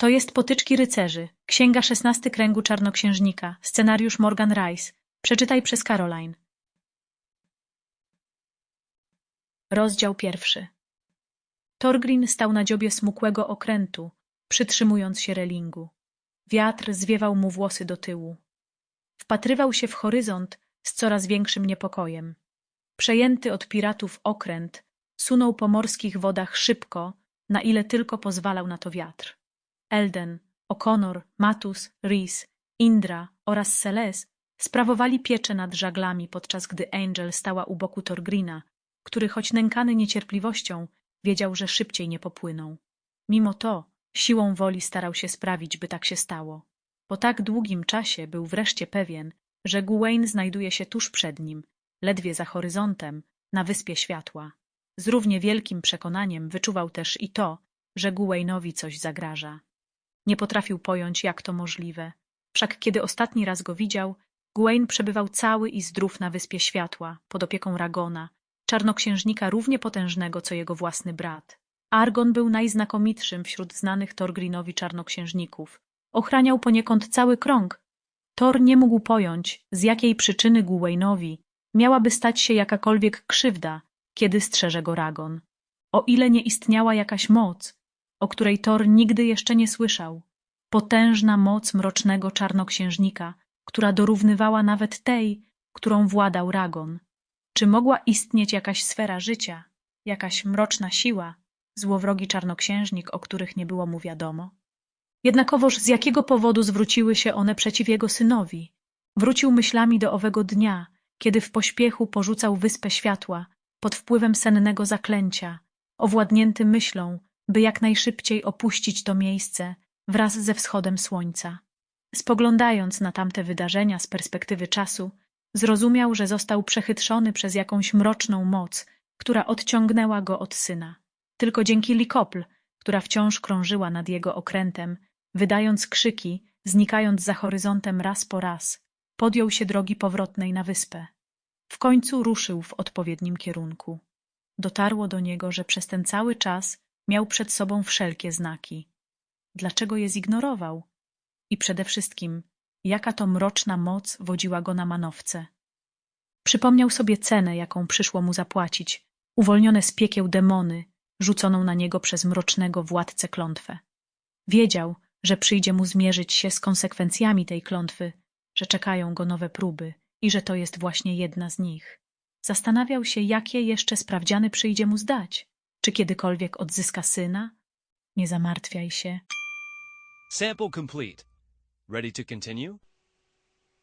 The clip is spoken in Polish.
To jest Potyczki Rycerzy, Księga szesnasty kręgu Czarnoksiężnika, scenariusz Morgan Rice. Przeczytaj przez Caroline. Rozdział pierwszy. Torgrin stał na dziobie smukłego okrętu, przytrzymując się relingu. Wiatr zwiewał mu włosy do tyłu. Wpatrywał się w horyzont z coraz większym niepokojem. Przejęty od piratów okręt sunął po morskich wodach szybko, na ile tylko pozwalał na to wiatr. Elden, O'Connor, Matus, Rhys, Indra oraz Seles sprawowali pieczę nad żaglami, podczas gdy Angel stała u boku Torgrina, który choć nękany niecierpliwością wiedział, że szybciej nie popłyną. Mimo to siłą woli starał się sprawić, by tak się stało. Po tak długim czasie był wreszcie pewien, że Guwain znajduje się tuż przed nim, ledwie za horyzontem, na Wyspie Światła. Z równie wielkim przekonaniem wyczuwał też i to, że Guwainowi coś zagraża. Nie potrafił pojąć, jak to możliwe. Wszak kiedy ostatni raz go widział, Guwain przebywał cały i zdrów na Wyspie Światła, pod opieką Ragona, czarnoksiężnika równie potężnego, co jego własny brat. Argon był najznakomitszym wśród znanych Torgrinowi czarnoksiężników. Ochraniał poniekąd cały krąg. Thor nie mógł pojąć, z jakiej przyczyny Guwainowi miałaby stać się jakakolwiek krzywda, kiedy strzeże go Ragon. O ile nie istniała jakaś moc, o której Thor nigdy jeszcze nie słyszał. Potężna moc mrocznego czarnoksiężnika, która dorównywała nawet tej, którą władał Ragon. Czy mogła istnieć jakaś sfera życia, jakaś mroczna siła, złowrogi czarnoksiężnik, o których nie było mu wiadomo? Jednakowoż z jakiego powodu zwróciły się one przeciw jego synowi? Wrócił myślami do owego dnia, kiedy w pośpiechu porzucał wyspę światła pod wpływem sennego zaklęcia, owładnięty myślą, by jak najszybciej opuścić to miejsce wraz ze wschodem słońca. Spoglądając na tamte wydarzenia z perspektywy czasu, zrozumiał, że został przechytrzony przez jakąś mroczną moc, która odciągnęła go od syna. Tylko dzięki Likopl, która wciąż krążyła nad jego okrętem, wydając krzyki, znikając za horyzontem raz po raz, podjął się drogi powrotnej na wyspę. W końcu ruszył w odpowiednim kierunku. Dotarło do niego, że przez ten cały czas miał przed sobą wszelkie znaki. Dlaczego je zignorował? I przede wszystkim, jaka to mroczna moc wodziła go na manowce? Przypomniał sobie cenę, jaką przyszło mu zapłacić, uwolnione z piekieł demony, rzuconą na niego przez mrocznego władcę klątwę. Wiedział, że przyjdzie mu zmierzyć się z konsekwencjami tej klątwy, że czekają go nowe próby i że to jest właśnie jedna z nich. Zastanawiał się, jakie jeszcze sprawdziany przyjdzie mu zdać. Czy kiedykolwiek odzyska syna? Nie zamartwiaj się. Sample complete. Ready to continue?